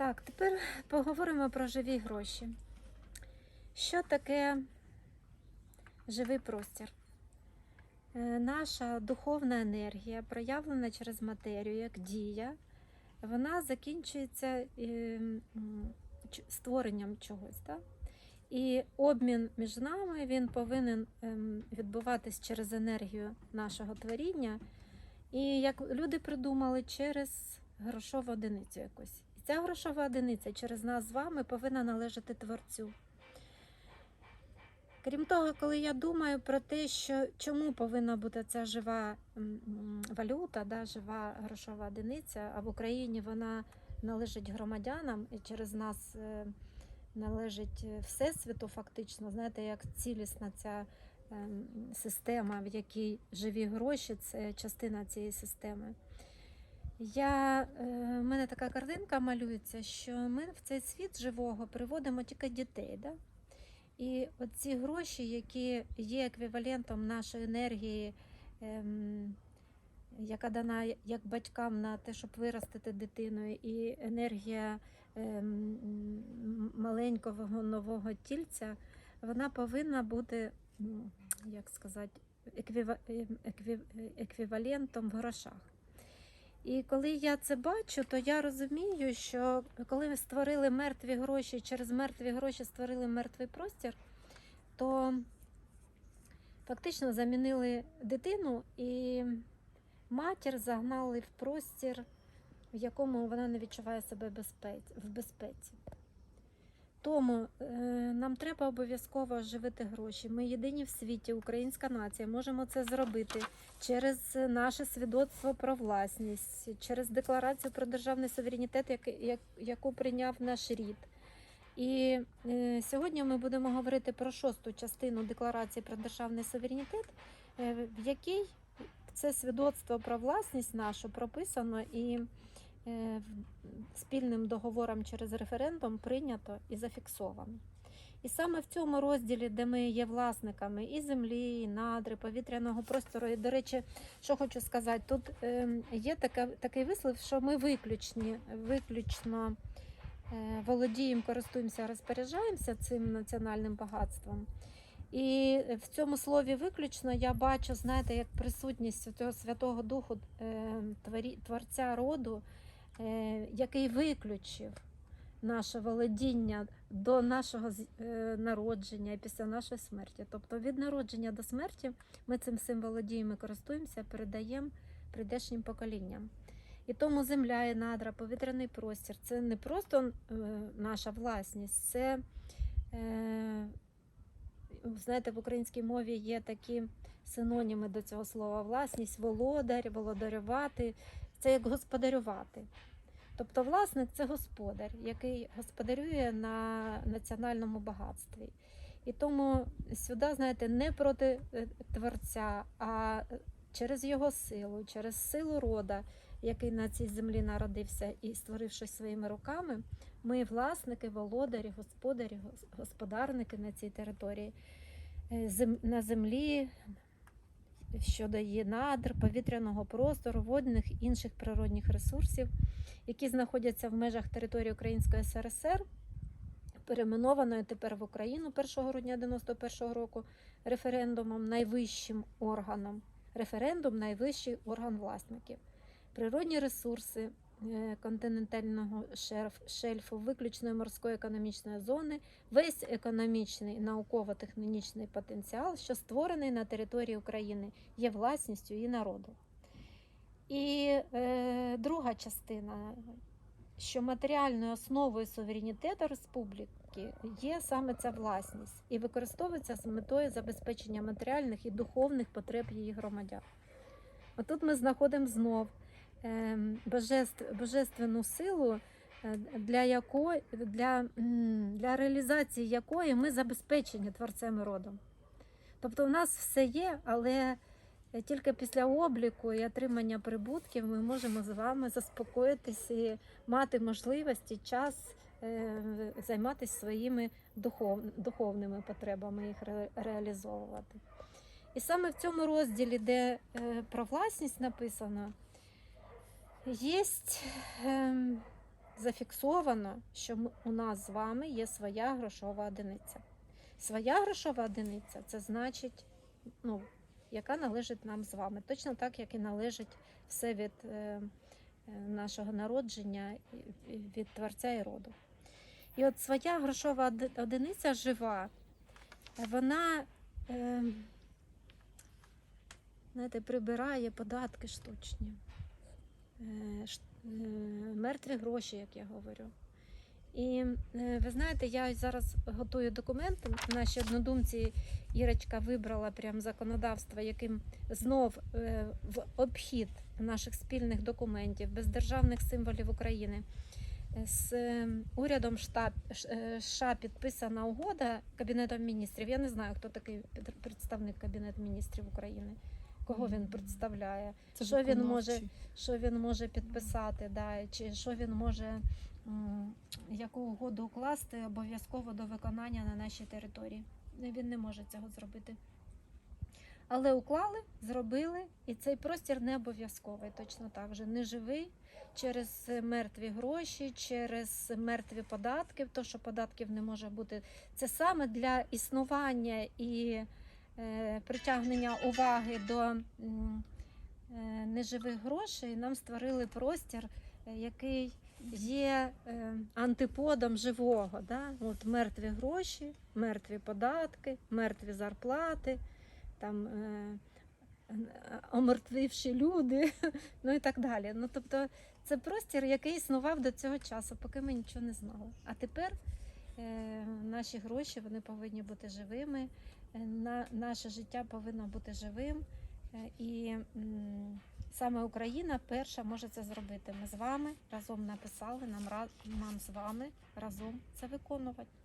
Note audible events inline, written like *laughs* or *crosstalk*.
Так, тепер поговоримо про живі гроші. Що таке живий простір? Е, Наша духовна енергія, проявлена через матерію як дія, вона закінчується е, створенням чогось. Так? І обмін між нами він повинен ем, відбуватись через енергію нашого творіння. І як люди придумали через грошову одиницю якусь. Ця грошова одиниця через нас з вами повинна належати творцю. Крім того, коли я думаю про те, що чому повинна бути ця жива валюта, да, жива грошова одиниця, а в Україні вона належить громадянам і через нас е, належить всесвіту, фактично, знаєте, як цілісна ця ем, система, в якій живі гроші, це частина цієї системи. Я, е, в мене така картинка малюється, що ми в цей світ живого приводимо тільки дітей. Да? І оці гроші, які є еквівалентом нашої енергії, ем, яка дана як батькам на те, щоб виростити дитину, і енергія ем, маленького нового тільця, вона повинна бути, як сказати, ем, екві- еквівалентом в грошах. І коли я це бачу, то я розумію, що коли ми створили мертві гроші, через мертві гроші створили мертвий простір, то фактично замінили дитину і матір загнали в простір, в якому вона не відчуває себе в безпеці. Тому е, нам треба обов'язково оживити гроші. Ми єдині в світі, українська нація, можемо це зробити через наше свідоцтво про власність, через декларацію про державний суверенітет, як, як, яку прийняв наш рід. І е, сьогодні ми будемо говорити про шосту частину декларації про державний суверенітет, е, в якій це свідоцтво про власність нашу прописано і спільним договором через референдум прийнято і зафіксовано. І саме в цьому розділі, де ми є власниками і землі, і надри, повітряного простору. І, до речі, що хочу сказати, тут ем, є така, такий вислів, що ми виключні, виключно е, володіємо, користуємося, розпоряджаємося цим національним багатством. І в цьому слові виключно я бачу, знаєте, як присутність цього Святого Духу е, Творця роду, е, який виключив наше володіння до нашого е, народження і після нашої смерті. Тобто від народження до смерті ми цим всім володіємо і користуємося, передаємо прийдешнім поколінням. І тому земля і надра, повітряний простір це не просто е, наша власність, це е, знаєте, в українській мові є такі синоніми до цього слова власність, володар, володарювати. Це як господарювати. Тобто власник це господар, який господарює на національному багатстві. І тому сюди, знаєте, не проти е, творця, а через його силу, через силу рода, який на цій землі народився і створив щось своїми руками, ми власники, володарі, господарі, господарники на цій території, е, на землі, щодо її надр, повітряного простору, водних інших природних ресурсів, які знаходяться в межах території Української СРСР, перейменованої тепер в Україну 1 грудня 91 року референдумом найвищим органом. Референдум найвищий орган власників. Природні ресурси континентального шерф- шельфу, виключної морської економічної зони, весь економічний науково-технічний потенціал, що створений на території України, є власністю і народу. І е, друга частина, що матеріальною основою суверенітету республіки є саме ця власність і використовується з метою забезпечення матеріальних і духовних потреб її громадян. Отут ми знаходимо знов божеств, божественну силу, е, для, якої, для, для реалізації якої ми забезпечені творцем і родом. Тобто, в нас все є, але тільки після обліку і отримання прибутків ми можемо з вами заспокоїтися і мати можливість і час е, займатися своїми духов, духовними потребами, їх ре- реалізовувати. І саме в цьому розділі, де е, про власність написано, є зафіксовано, що у нас з вами є своя грошова одиниця. Своя грошова одиниця це значить, ну, яка належить нам з вами. Точно так, як і належить все від е, е, нашого народження, від творця і роду. І от своя грошова одиниця жива, вона е, знаєте, прибирає податки штучні, мертві гроші, як я говорю. І е, ви знаєте, я зараз готую документи. Наші однодумці Ірочка вибрала прям законодавство, яким знов е, в обхід наших спільних документів, без державних символів України. е, З е, урядом е, США підписана угода Кабінетом міністрів. Я не знаю, хто такий представник Кабінету міністрів України, кого він представляє Це Що він може- що він може підписати, да, чи що він може м, яку угоду укласти обов'язково до виконання на нашій території. Він не може цього зробити. Але уклали, зробили, і цей простір не обов'язковий, точно так же. Не живий через мертві гроші, через мертві податки, то що податків не може бути. Це саме для існування і притягнення уваги до е, неживих грошей нам створили простір, е, який є е, антиподом живого. Да? От мертві гроші, мертві податки, мертві зарплати, там, е, е, омертвівші люди, *laughs* ну і так далі. Ну, тобто, це простір, який існував до цього часу, поки ми нічого не знали. А тепер е, наші гроші вони повинні бути живими, е, на, наше життя повинно бути живим. Е, І саме Україна перша може це зробити. Ми з вами разом написали, нам, нам з вами разом це виконувати.